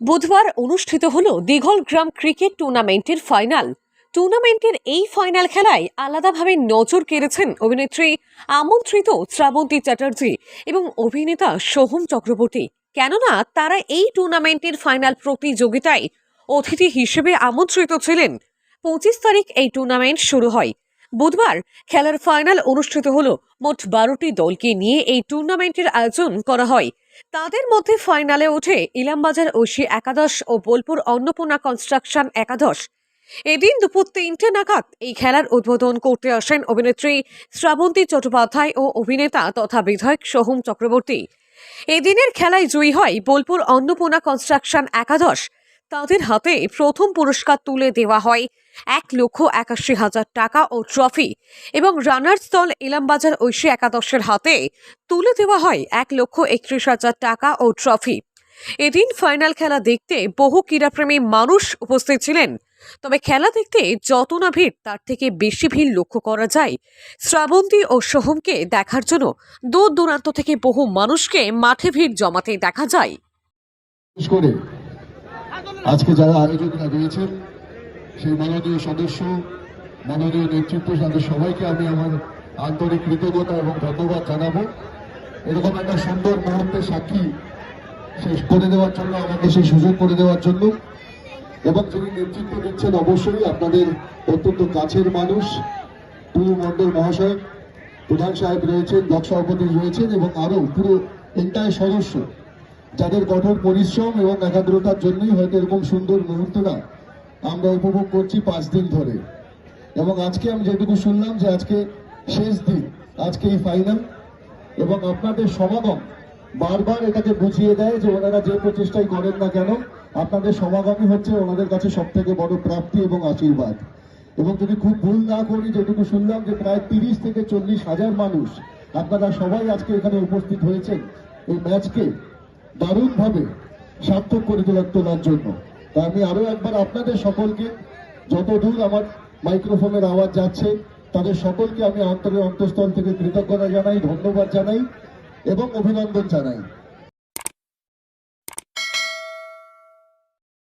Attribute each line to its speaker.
Speaker 1: বুধবার অনুষ্ঠিত হলো দিঘলগ্রাম ক্রিকেট টুর্নামেন্টের ফাইনাল। টুর্নামেন্টের এই ফাইনাল খেলায় আলাদাভাবে নজর কেড়েছেন অভিনেত্রী আমন্ত্রিত শ্রাবন্তী চ্যাটার্জি এবং অভিনেতা সোহম চক্রবর্তী। কেননা, তারা এই টুর্নামেন্টের ফাইনাল প্রতিযোগিতায় অতিথি হিসেবে আমন্ত্রিত ছিলেন। পঁচিশ তারিখ এই টুর্নামেন্ট শুরু হয়। বুধবার খেলার ফাইনাল অনুষ্ঠিত হল। মোট বারোটি দলকে নিয়ে এই টুর্নামেন্টের আয়োজন করা হয়। তাদের মধ্যে ফাইনালে ওঠে ইলামবাজার ঐশী একাদশ ও বোলপুর অন্নপূর্ণা কনস্ট্রাকশন একাদশ। এদিন দুপুর তিনটে নাগাদ এই খেলার উদ্বোধন করতে আসেন অভিনেত্রী শ্রাবন্তী চট্টোপাধ্যায় ও অভিনেতা তথা বিধায়ক সোহম চক্রবর্তী। এদিনের খেলায় জয়ী হয় বোলপুর অন্নপূর্ণা কনস্ট্রাকশন একাদশ। তাদের হাতে প্রথম পুরস্কার তুলে দেওয়া হয়। এক লক্ষ একাশি হাজার টাকা ও ট্রফি এবং রানার্স দল ইলামবাজার ঐশী একাদশের হাতে তুলে দেওয়া হয় এক লক্ষ একত্রিশ হাজার টাকা ও ট্রফি। এদিন ফাইনাল খেলা দেখতে বহু ক্রীড়াপ্রেমী মানুষ উপস্থিত ছিলেন। তবে খেলা দেখতে যত না ভিড়, তার থেকে বেশি ভিড় লক্ষ্য করা যায়। শ্রাবন্তী ও সোহমকে দেখার জন্য দূর দূরান্ত থেকে বহু মানুষকে মাঠে ভিড় জমাতে দেখা যায়।
Speaker 2: আজকে যারা আয়োজকরা রয়েছেন, সেই মাননীয় সদস্য, মাননীয় নেতৃত্ব তাদের সবাইকে আমি আমার আন্তরিক কৃতজ্ঞতা এবং ধন্যবাদ জানাব। এরকম একটা সুন্দর মুহূর্তে সাক্ষী শেষ করে দেওয়ার জন্য, আমাকে সেই সুযোগ করে দেওয়ার জন্য। এবং যিনি নেতৃত্ব দিচ্ছেন, অবশ্যই আপনাদের অত্যন্ত কাছের মানুষ, পুরো মণ্ডল মহাশয়, প্রধান সাহেব রয়েছেন, ব্লক সভাপতি রয়েছেন এবং আরও পুরো এন্টায় সদস্য। যাদের কঠোর পরিশ্রম এবং একাগ্রতার জন্যই হয়তো এরকম সুন্দর মুহূর্তটা আমরা উপভোগ করছি পাঁচ দিন ধরে। এবং আজকে আমি যেটুকু শুনলাম যে আজকে শেষ দিন, আজকে এই ফাইনাল এবং আপনাদের সমাগম বারবার এটাকে বুঝিয়ে দেয় যে ওনারা যে প্রচেষ্টাই করেন না কেন, আপনাদের সমাগমই হচ্ছে ওনাদের কাছে সব থেকে বড় প্রাপ্তি এবং আশীর্বাদ। এবং যদি খুব ভুল না করি, যেটুকু শুনলাম যে প্রায় তিরিশ থেকে চল্লিশ হাজার মানুষ, আপনারা সবাই আজকে এখানে উপস্থিত হয়েছেন এই ম্যাচকে দারুণভাবে সার্থক করে তোলার তোলার জন্য। তা আমি আরও একবার আপনাদের সকলকে যত দূর আমার মাইক্রোফোনের আওয়াজ যাচ্ছে, তাদের সকলকে আমি অন্তরের অন্তঃস্থল থেকে কৃতজ্ঞতা জানাই, ধন্যবাদ জানাই এবং অভিনন্দন জানাই।